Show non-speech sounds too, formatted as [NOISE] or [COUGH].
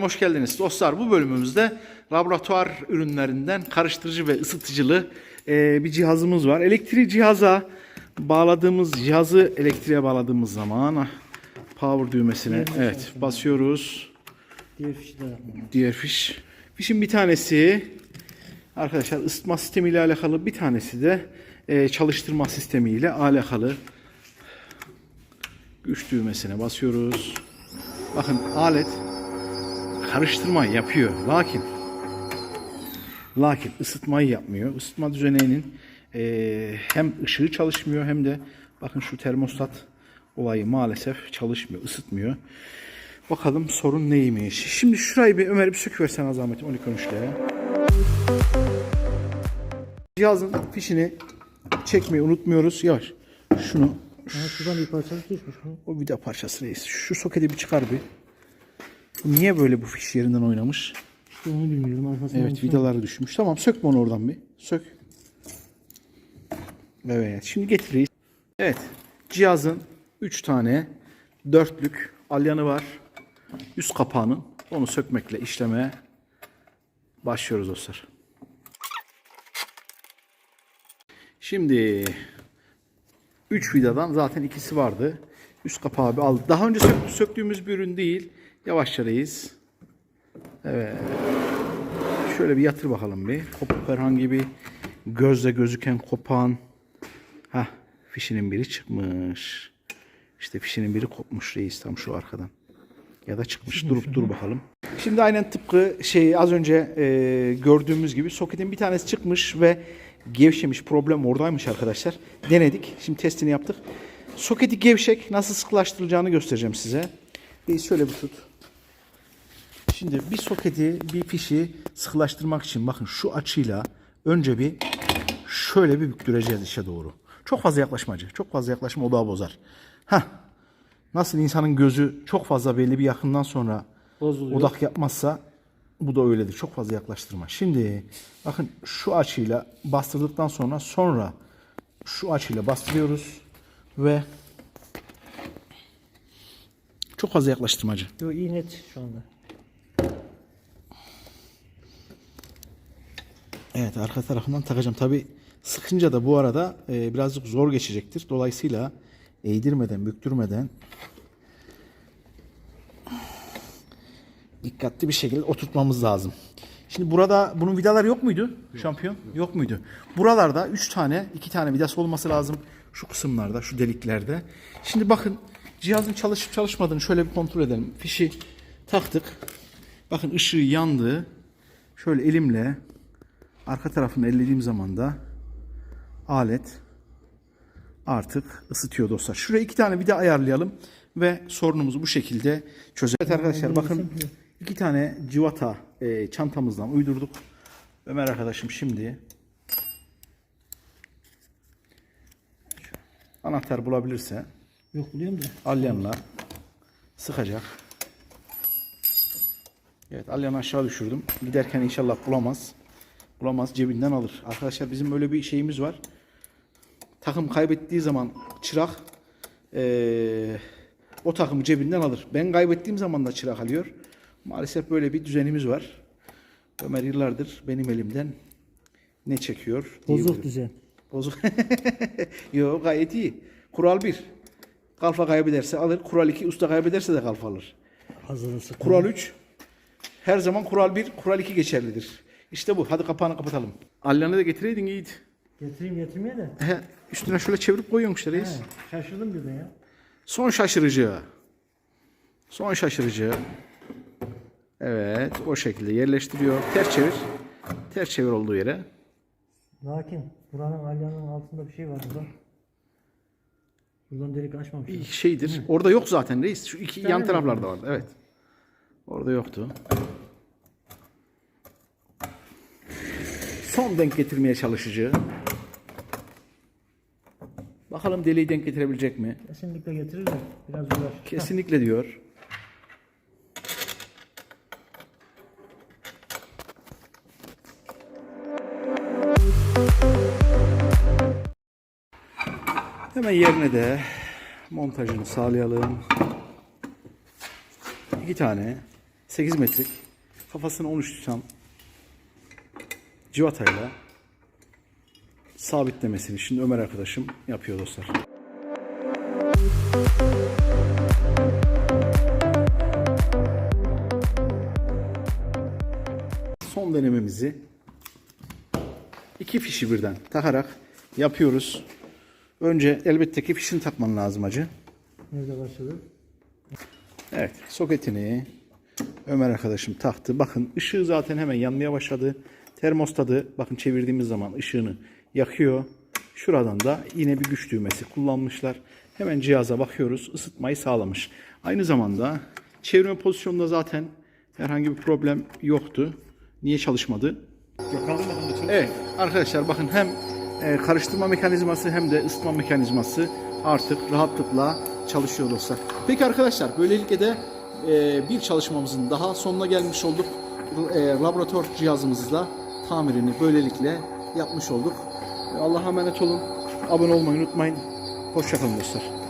Hoş geldiniz dostlar. Bu bölümümüzde laboratuvar ürünlerinden karıştırıcı ve ısıtıcılı e, bir cihazımız var. Elektriği cihaza bağladığımız cihazı elektriğe bağladığımız zaman ah, power düğmesine evet basıyoruz. Diğer fişi de. Diğer fiş. Fişin bir tanesi arkadaşlar ısıtma sistemi ile alakalı bir tanesi de e, çalıştırma sistemi ile alakalı. Güç düğmesine basıyoruz. Bakın alet karıştırma yapıyor. Lakin lakin ısıtmayı yapmıyor. Isıtma düzeneğinin e, hem ışığı çalışmıyor hem de bakın şu termostat olayı maalesef çalışmıyor, ısıtmıyor. Bakalım sorun neymiş. Şimdi şurayı bir Ömer bir söküversen zahmet 12 13'le. Cihazın fişini çekmeyi unutmuyoruz. Yavaş. Şunu Aha şuradan bir parçası düşmüş. o vida parçası reis. Şu soketi bir çıkar bir. Niye böyle bu fiş yerinden oynamış? İşte onu bilmiyorum. Arkasından Evet şey- vidaları düşmüş. Tamam sökme onu oradan bir. Sök. Evet şimdi getiririz. Evet cihazın 3 tane dörtlük alyanı var. Üst kapağının onu sökmekle işlemeye başlıyoruz dostlar. Şimdi 3 vidadan zaten ikisi vardı. Üst kapağı bir aldık. Daha önce sök- söktüğümüz bir ürün değil. Yavaşça reis. Şöyle bir yatır bakalım bir. Kopuk herhangi bir gözle gözüken kopan. Ha, fişinin biri çıkmış. İşte fişinin biri kopmuş reis tam şu arkadan. Ya da çıkmış. Durup dur bakalım. Şimdi aynen tıpkı şey az önce e, gördüğümüz gibi soketin bir tanesi çıkmış ve gevşemiş. Problem oradaymış arkadaşlar. Denedik. Şimdi testini yaptık. Soketi gevşek nasıl sıkılaştırılacağını göstereceğim size. Bir şöyle bir tut. Şimdi bir soketi, bir fişi sıkılaştırmak için bakın şu açıyla önce bir şöyle bir büktüreceğiz içe doğru. Çok fazla yaklaşmacı. Çok fazla yaklaşma odağı bozar. Heh. Nasıl insanın gözü çok fazla belli bir yakından sonra Bozuluyor. odak yapmazsa bu da öyledir. Çok fazla yaklaştırma. Şimdi bakın şu açıyla bastırdıktan sonra sonra şu açıyla bastırıyoruz ve çok fazla yaklaştırmacı. Yo iyi net şu anda. Evet arka tarafından takacağım. Tabi sıkınca da bu arada e, birazcık zor geçecektir. Dolayısıyla eğdirmeden, büktürmeden dikkatli bir şekilde oturtmamız lazım. Şimdi burada bunun vidaları yok muydu? Şampiyon? Yok, muydu? Buralarda 3 tane, 2 tane vidası olması lazım. Şu kısımlarda, şu deliklerde. Şimdi bakın cihazın çalışıp çalışmadığını şöyle bir kontrol edelim. Fişi taktık. Bakın ışığı yandı. Şöyle elimle arka tarafını ellediğim zaman da alet artık ısıtıyor dostlar. Şuraya iki tane vida ayarlayalım ve sorunumuzu bu şekilde çözelim. Evet arkadaşlar bakın iki tane civata e, çantamızdan uydurduk. Ömer arkadaşım şimdi anahtar bulabilirse Yok biliyorum da. alyanla sıkacak. Evet alyanı aşağı düşürdüm. Giderken inşallah bulamaz. Bulamaz cebinden alır. Arkadaşlar bizim böyle bir şeyimiz var. Takım kaybettiği zaman çırak eee, o takımı cebinden alır. Ben kaybettiğim zaman da çırak alıyor. Maalesef böyle bir düzenimiz var. Ömer yıllardır benim elimden ne çekiyor? Bozuk düzen. Bozuk. [LAUGHS] Yok gayet iyi. Kural 1. Kalfa kaybederse alır. Kural 2. Usta kaybederse de kalfa alır. Hazırı sıkı. Kural 3. Her zaman kural 1, kural 2 geçerlidir. İşte bu. Hadi kapağını kapatalım. Alyanı da getireydin iyiydi. Getireyim getirmeye de. He, üstüne şöyle çevirip koyuyorsun işte reis. He, şaşırdım birden ya. Son şaşırıcı. Son şaşırıcı. Evet o şekilde yerleştiriyor. Ters çevir. Ters çevir olduğu yere. Lakin buranın alyanın altında bir şey var burada. Buradan delik açmamış. Bir şeydir. Orada yok zaten reis. Şu iki yan taraflarda vardı. Evet. Orada yoktu. Son denk getirmeye çalışıcı. Bakalım deliği denk getirebilecek mi? Kesinlikle getirir de biraz uğraş. Kesinlikle diyor. Hemen yerine de montajını sağlayalım. İki tane 8 metrik. Kafasını 13 tutan civatayla sabitlemesini şimdi Ömer arkadaşım yapıyor dostlar. Son denememizi iki fişi birden takarak yapıyoruz. Önce elbette ki fişini takman lazım acı. Nerede başladı? Evet, soketini Ömer arkadaşım taktı. Bakın ışığı zaten hemen yanmaya başladı. Termostatı bakın çevirdiğimiz zaman ışığını yakıyor. Şuradan da yine bir güç düğmesi kullanmışlar. Hemen cihaza bakıyoruz. ısıtmayı sağlamış. Aynı zamanda çevirme pozisyonunda zaten herhangi bir problem yoktu. Niye çalışmadı? Evet arkadaşlar bakın hem e, karıştırma mekanizması hem de ısıtma mekanizması artık rahatlıkla çalışıyor dostlar. Peki arkadaşlar böylelikle de e, bir çalışmamızın daha sonuna gelmiş olduk. E, laboratuvar cihazımızla tamirini böylelikle yapmış olduk. Allah'a emanet olun. Abone olmayı unutmayın. Hoşçakalın dostlar.